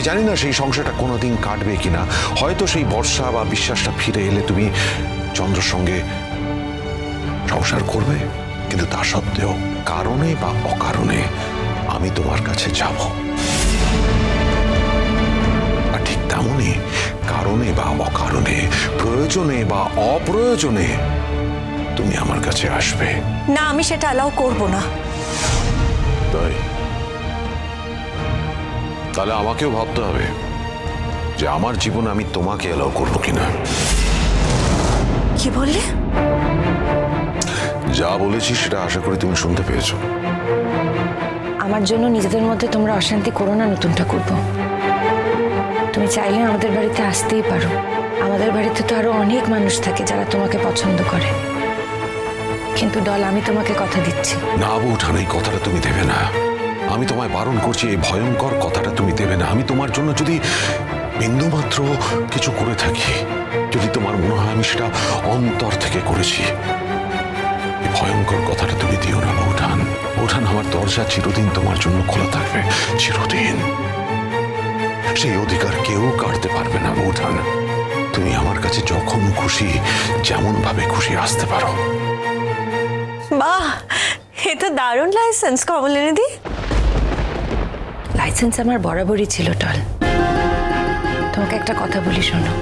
আমি জানি না সেই সংসারটা কোনোদিন কাটবে কিনা। হয়তো সেই বর্ষা বা বিশ্বাসটা ফিরে এলে তুমি চন্দ্রর সঙ্গে সংসার করবে। কিন্তু তা সত্ত্বেও কারণে বা অকারণে আমি তোমার কাছে যাব। আর ঠিক তেমনই কারণে বা অকারণে প্রয়োজনে বা অপ্রয়োজনে তুমি আমার কাছে আসবে। না আমি সেটা অ্যালাউ করব না। তাই? তাহলে আমাকেও ভাবতে হবে যে আমার জীবন আমি তোমাকে এলাও করব কিনা। কি বললে? যা বলেছি সেটা আশা করি তুমি শুনতে পেয়েছ। আমার জন্য নিজেদের মধ্যে তোমরা অশান্তি করো না নতুন ঠাকুর তুমি চাইলে আমাদের বাড়িতে আসতেই পারো। আমাদের বাড়িতে তো আরও অনেক মানুষ থাকে যারা তোমাকে পছন্দ করে। কিন্তু দল আমি তোমাকে কথা দিচ্ছি। না বৌঠান এই কথাটা তুমি দেবে না। আমি তোমায় বারণ করছি, এই ভয়ঙ্কর কথাটা তুমি দেবে না। আমি তোমার জন্য যদি বিন্দুমাত্র কিছু করে থাকি, যদি তোমার মনে হয় আমি সেটা অন্তর থেকে করেছি ভয়ঙ্কর কথাটা তুমি দিও না, বৌঠান। বৌঠান, আমার দরজা চিরদিন তোমার জন্য খোলা থাকবে, চিরদিন। সেই অধিকার কেউ কাটতে পারবে না, বৌঠান। তুমি আমার কাছে যখন খুশি যেমন ভাবে খুশি আসতে পারো। বাহ! এ তো দারুণ লাইসেন্স কমলিনীদি লাইসেন্স আমার বরাবরই ছিল, টল। তোমাকে একটা কথা বলি, শোনো।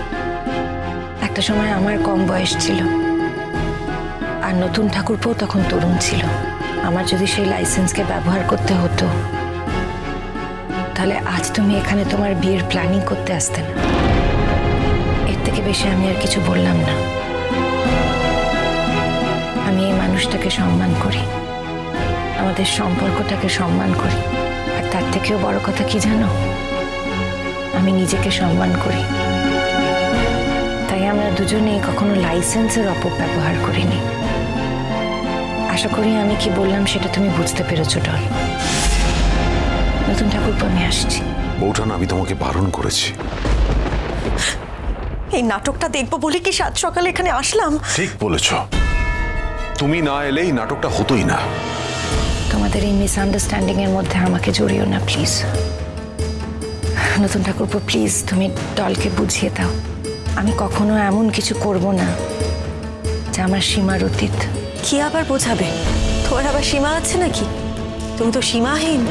একটা সময় আমার কম বয়স ছিল। আর নতুন ঠাকুরপো তখন তরুণ ছিল। আমার যদি সেই লাইসেন্সকে ব্যবহার করতে হতো, তাহলে আজ তুমি এখানে তোমার বিয়ের প্ল্যানিং করতে আসতে না। এর থেকে বেশি আমি আর কিছু বললাম না। আমি এই মানুষটাকে সম্মান করি। আমাদের সম্পর্কটাকে সম্মান করি। তার থেকেও বড় কথা কি জানো? আমি নিজেকে সম্মান করি। তাই আমরা দুজনেই কখনো লাইসেন্সের অপব্যবহার করিনি। আশা করি আমি কি বললাম সেটা তুমি বুঝতে পেরেছ ডল। নতুন ঠাকুর আমি আসছি। বৌঠান আমি তোমাকে বারণ করেছি। এই নাটকটা দেখব বলে কি সাত সকালে এখানে আসলাম? ঠিক বলেছ। তুমি না এলে এই নাটকটা হতোই না। তোমাদের এই মিসআন্ডারস্ট্যান্ডিং এর মধ্যে আমাকে জড়িও না প্লিজ নতুন ঠাকুরপো প্লিজ তুমি দলকে বুঝিয়ে দাও। আমি কখনো এমন কিছু করব না যা আমার সীমার অতীত। কি আবার বোঝাবে? তোমার আবার সীমা আছে নাকি? তুমি তো সীমাহীন।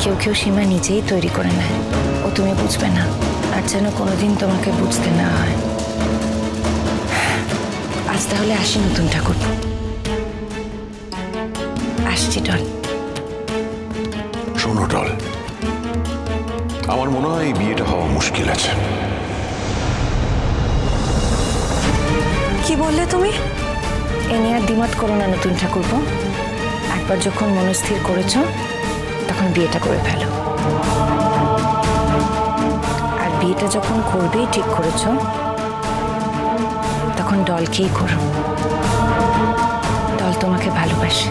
কেউ কেউ সীমা নিজেই তৈরি করে নেয়। ও তুমি বুঝবে না আর যেন কোনোদিন তোমাকে বুঝতে না হয়। আজ তাহলে আসি নতুন ঠাকুর আসছি ডল। শোনো ডল। আমার মনে হয় এই বিয়েটা হওয়া মুশকিল আছে। কি বললে তুমি? এ নিয়ে আর দ্বিমত করো না নতুন ঠাকুরপো। একবার যখন মনস্থির করেছ তখন বিয়েটা করে ফেলো। আর বিয়েটা যখন করবেই ঠিক করেছ তখন দলকেই করো। দল তোমাকে ভালোবাসে।